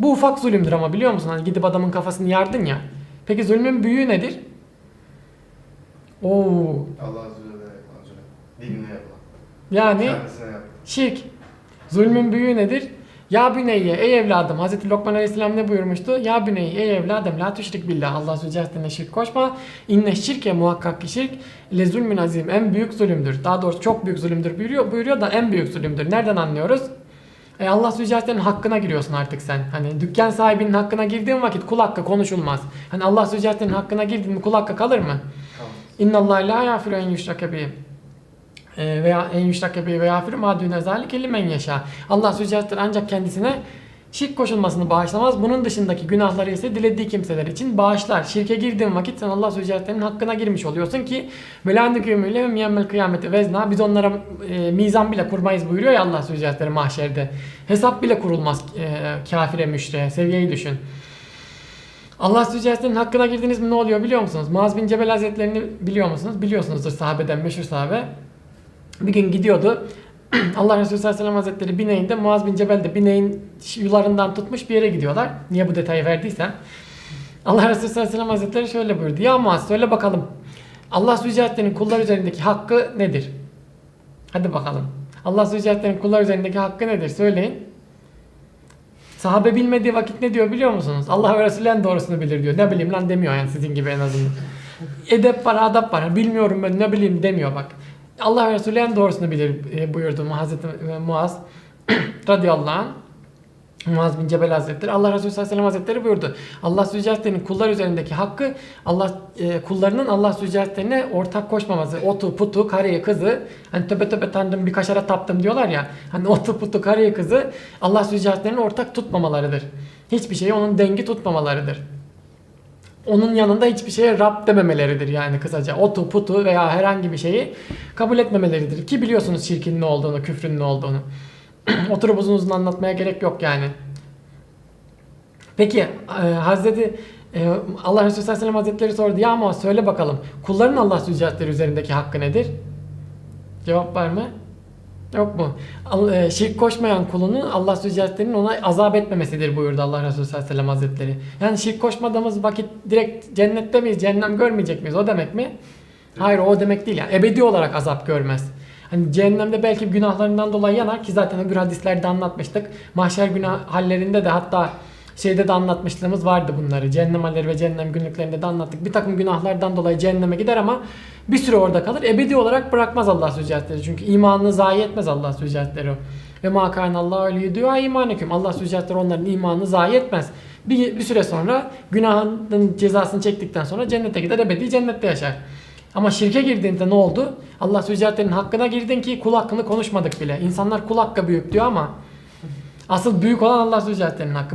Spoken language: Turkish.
Bu ufak zulümdür ama biliyor musun? Hani gidip adamın kafasını yardın ya. Peki zulmün büyüğü nedir? Oo. Allah Celle yapılan zulüm. Dinine yapılan. Yani Kendisine yapılan. şirk. Zulmün büyüğü nedir? Ya büneyye ey evladım Hazreti Lokman Aleyhisselam ne buyurmuştu? Ya büneyye ey evladım la tüşrik billah Allah Zülcelal'ine şirk koşma. İnne şirke muhakkak ki şirk le zulmün azim en büyük zulümdür. Daha doğrusu çok büyük zulümdür buyuruyor, buyuruyor da en büyük zulümdür. Nereden anlıyoruz? E Allah Zülcelal'in hakkına giriyorsun artık sen. Hani dükkan sahibinin hakkına girdiğin vakit kul hakkı konuşulmaz. Hani Allah Zülcelal'in hakkına girdin mi kul hakkı kalır mı? İnna Allah la yafiru en yüşrake. Ee, veya en yüşrake bihi ve yafiru ma dune zalike limen yaşa. Allah Zülcelal'dir ancak kendisine şirk koşulmasını bağışlamaz. Bunun dışındaki günahları ise dilediği kimseler için bağışlar. Şirke girdiğin vakit sen Allah Zülcelal'in hakkına girmiş oluyorsun ki velanükümüyle miyemmel kıyameti vezna. Biz onlara e, mizan bile kurmayız buyuruyor ya Allah Zülcelal'in mahşerde. Hesap bile kurulmaz e, kafire müşriye. Seviyeyi düşün. Allah Zülcelal'in hakkına girdiniz mi ne oluyor biliyor musunuz? Muaz bin Cebel Hazretlerini biliyor musunuz? Biliyorsunuzdur sahabeden meşhur sahabe. Bir gün gidiyordu. Allah Resulü sallallahu aleyhi ve sellem Hazretleri bineğinde Muaz bin Cebel de bineğin yularından tutmuş bir yere gidiyorlar. Niye bu detayı verdiysem. Allah Resulü sallallahu aleyhi ve Hazretleri şöyle buyurdu. Ya Muaz söyle bakalım. Allah Zülcelal'in kullar üzerindeki hakkı nedir? Hadi bakalım. Allah Zülcelal'in kullar üzerindeki hakkı nedir? Söyleyin. Sahabe bilmediği vakit ne diyor biliyor musunuz? Allah ve Resulü en doğrusunu bilir diyor. Ne bileyim lan demiyor yani sizin gibi en azından. Edep var, adap var. Bilmiyorum ben ne bileyim demiyor bak. Allah Resulü en doğrusunu bilir e, buyurdu Hazreti e, Muaz radıyallahu anh. Muaz bin Cebel Hazretleri Allah Resulü sallallahu aleyhi ve sellem Hazretleri buyurdu. Allah Zülcelal'in kullar üzerindeki hakkı Allah e, kullarının Allah Zülcelal'ine ortak koşmaması. Otu, putu, karıyı, kızı. Hani töbe töbe tanrım bir kaşara taptım diyorlar ya. Hani otu, putu, karıyı, kızı Allah Zülcelal'in ortak tutmamalarıdır. Hiçbir şeyi onun dengi tutmamalarıdır. Onun yanında hiçbir şeye Rab dememeleridir yani kısaca. Otu, putu veya herhangi bir şeyi kabul etmemeleridir. Ki biliyorsunuz şirkin ne olduğunu, küfrün ne olduğunu. Oturup uzun uzun anlatmaya gerek yok yani. Peki e, Hazreti e, Allah Resulü sallallahu aleyhi ve sellem Hazretleri sordu. Ya ama söyle bakalım kulların Allah Zülcelal'leri üzerindeki hakkı nedir? Cevap var mı? Yok mu? E, Şirk koşmayan kulunu Allah Zülcelal'lerin ona azap etmemesidir buyurdu Allah Resulü sallallahu aleyhi ve sellem Hazretleri. Yani şirk koşmadığımız vakit direkt cennette miyiz, cehennem görmeyecek miyiz? O demek mi? Hayır o demek değil yani. Ebedi olarak azap görmez. Hani cehennemde belki günahlarından dolayı yanar ki zaten öbür hadislerde anlatmıştık. Mahşer günah hallerinde de hatta şeyde de anlatmışlığımız vardı bunları. Cehennem halleri ve cehennem günlüklerinde de anlattık. Bir takım günahlardan dolayı cehenneme gider ama bir süre orada kalır. Ebedi olarak bırakmaz Allah Zülcelal'leri. Çünkü imanını zayi etmez Allah Zülcelal'leri. Ve ma kana Allah öyle diyor imanüküm. Allah Zülcelal'leri onların imanını zayi etmez. Bir, bir süre sonra günahının cezasını çektikten sonra cennete gider ebedi cennette yaşar. Ama şirke girdiğinde ne oldu? Allah Zülcelal'lerin hakkına girdin ki kul hakkını konuşmadık bile. İnsanlar kul hakkı büyük diyor ama asıl büyük olan Allah Zülcelal'lerin hakkı.